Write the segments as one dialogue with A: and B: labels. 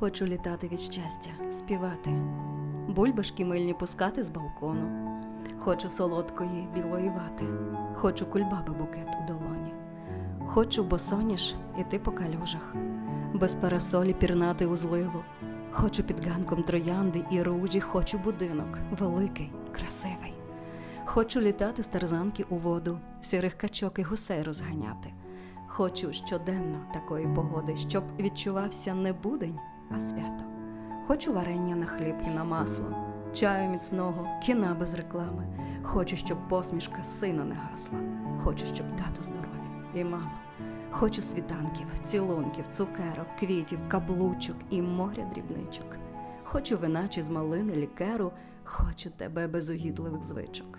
A: Хочу літати від щастя, співати, бульбашки мильні пускати з балкону. Хочу солодкої білої вати, хочу кульбаби букет у долоні. Хочу босоніж іти по калюжах, без парасолі пірнати у зливу. Хочу під ганком троянди і ружі, хочу будинок великий, красивий. Хочу літати з тарзанки у воду, сірих качок і гусей розганяти. Хочу щоденно такої погоди, щоб відчувався не будень, а свято. Хочу варення на хліб і на масло, чаю міцного, кіна без реклами. Хочу, щоб посмішка сина не гасла. Хочу, щоб тато здорові і мама. Хочу світанків, цілунків, цукерок, квітів, каблучок і моря дрібничок. Хочу вина чи з малини, лікеру, хочу тебе без угідливих звичок.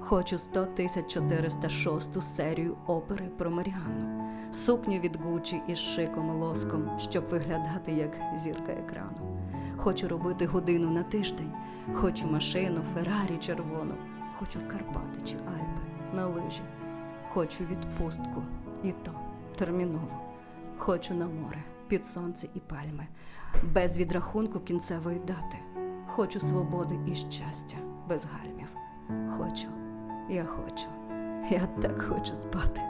A: Хочу 100 тисяч 406 серію опери про Маріанну, сукню від Гучі із шиком і лоском, щоб виглядати як зірка екрану. Хочу робити годину на тиждень, хочу машину, Феррарі червону, хочу в Карпати чи Альпи на лижі, хочу відпустку, і то терміново. Хочу на море, під сонце і пальми, без відрахунку кінцевої дати. Хочу свободи і щастя без гальмів. Хочу, я хочу, я так хочу спати.